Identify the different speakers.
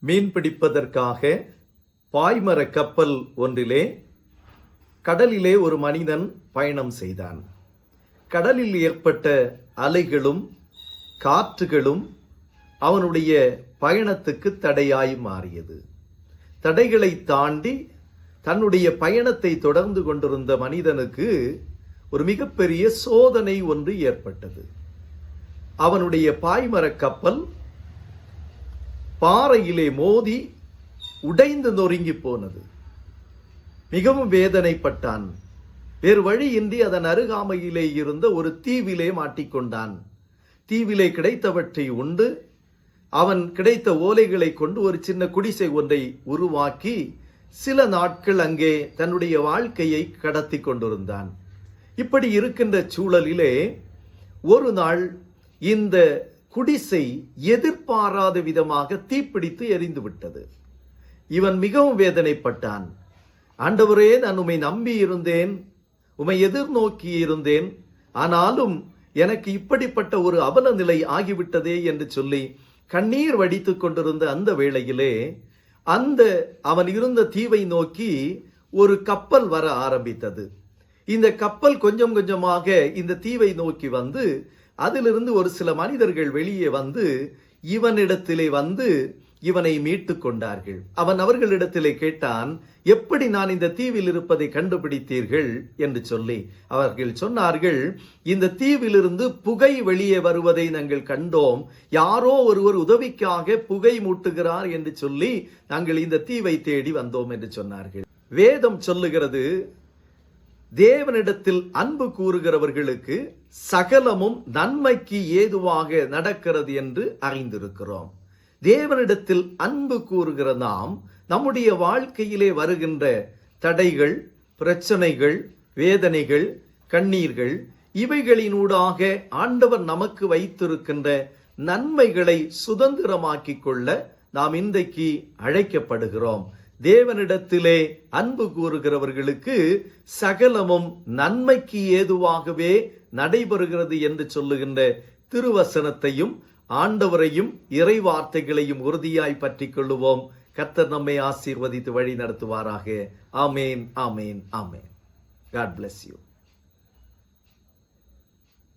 Speaker 1: மீன் பிடிப்பதற்காக பாய்மர கப்பல் ஒன்றிலே கடலிலே ஒரு மனிதன் பயணம் செய்தான். கடலில் ஏற்பட்ட அலைகளும் காற்றுகளும் அவனுடைய பயணத்துக்கு தடையாய் மாறியது. தடைகளை தாண்டி தன்னுடைய பயணத்தை தொடர்ந்து கொண்டிருந்த மனிதனுக்கு ஒரு மிகப்பெரிய சோதனை ஒன்று ஏற்பட்டது. அவனுடைய பாய்மரக் கப்பல் பாறையிலே மோதி உடைந்து நொறுங்கி போனது. மிகவும் வேதனைப்பட்டான். வேறு வழியின்றி அதன் அருகாமையிலே இருந்த ஒரு தீவிலே மாட்டிக்கொண்டான் தீவிலே கிடைத்தவற்றை உண்டு. அவன் கிடைத்த ஓலைகளை கொண்டு ஒரு சின்ன குடிசை ஒன்றை உருவாக்கி சில நாட்கள் அங்கே தன்னுடைய வாழ்க்கையை கடத்தி கொண்டிருந்தான். இப்படி இருக்கின்ற சூழலிலே ஒரு நாள் இந்த குடிசை எதிர்பாராத விதமாக தீப்பிடித்து எரிந்துவிட்டது. இவன் மிகவும் வேதனைப்பட்டான். ஆண்டவரே நான் உம்மை நம்பி இருந்தேன். உம்மை எதிர்நோக்கி இருந்தேன். ஆனாலும் எனக்கு இப்படிப்பட்ட ஒரு அவல நிலை ஆகிவிட்டதே என்று சொல்லி கண்ணீர் வடித்து கொண்டிருந்த அந்த வேளையிலே அந்த அவன் இருந்த தீவை நோக்கி ஒரு கப்பல் வர ஆரம்பித்தது. இந்த கப்பல் கொஞ்சம் கொஞ்சமாக இந்த தீவை நோக்கி வந்து அதிலிருந்து ஒரு சில மனிதர்கள் வெளியே வந்து இவனிடத்திலே வந்து இவனை மீட்டு கொண்டார்கள். அவன் அவர்களிடத்திலே கேட்டான் எப்படி நான் இந்த தீவில் இருப்பதை கண்டுபிடித்தீர்கள்? என்று சொல்லி அவர்கள் சொன்னார்கள் இந்த தீவிலிருந்து புகை வெளியே வருவதை நாங்கள் கண்டோம். யாரோ ஒருவர் உதவிக்காக புகை மூட்டுகிறார் என்று சொல்லி நாங்கள் இந்த தீவை தேடி வந்தோம் என்று சொன்னார்கள். வேதம் சொல்லுகிறது தேவனிடத்தில் அன்பு கூறுகிறவர்களுக்கு சகலமும் நன்மைக்கு ஏதுவாக நடக்கிறது என்று அறிந்திருக்கிறோம். தேவனிடத்தில் அன்பு கூறுகிற நாம் நம்முடைய வாழ்க்கையிலே வருகின்ற தடைகள் பிரச்சனைகள் வேதனைகள் கண்ணீர்கள் இவைகளினூடாக ஆண்டவர் நமக்கு வைத்திருக்கின்ற நன்மைகளை சுதந்திரமாக்கிக் கொள்ள நாம் இன்றைக்கு அழைக்கப்படுகிறோம். தேவனிடத்திலே அன்பு கூறுகிறவர்களுக்கு சகலமும் நன்மைக்கு ஏதுவாகவே நடைபெறுகிறது என்று சொல்லுகின்ற திருவசனத்தையும் ஆண்டவரையும் இறை வார்த்தைகளையும் உறுதியாய் பற்றிக் கொள்ளுவோம். கத்தர் நம்மை ஆசீர்வதித்து வழி நடத்துவாராக. ஆமேன் ஆமேன் ஆமேன். God bless you